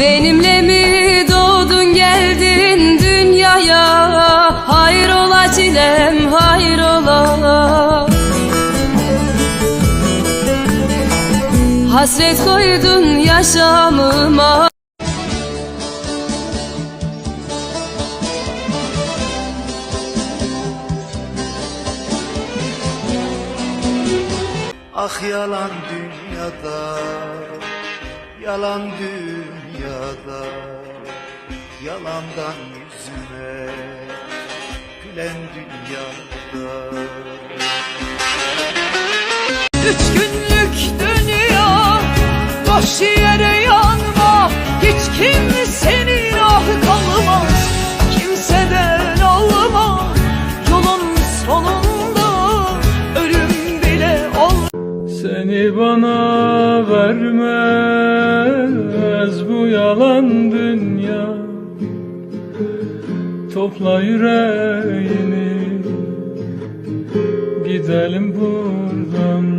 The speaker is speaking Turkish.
Benimle mi doğdun geldin dünyaya? Hayrola çilem hayrola. Hasret koydun yaşamıma. Ah yalan dünyada Yalan dünyada Yalandan yüzüme Gülen dünyada. Üç günlük dünya Boş yere yanma. Hiç kimsenin ahı kalmaz Kimseden alma Yolun sonunda Ölüm bile olmaz Seni bana vermez bu yalan dünya Topla yüreğini. Gidelim buradan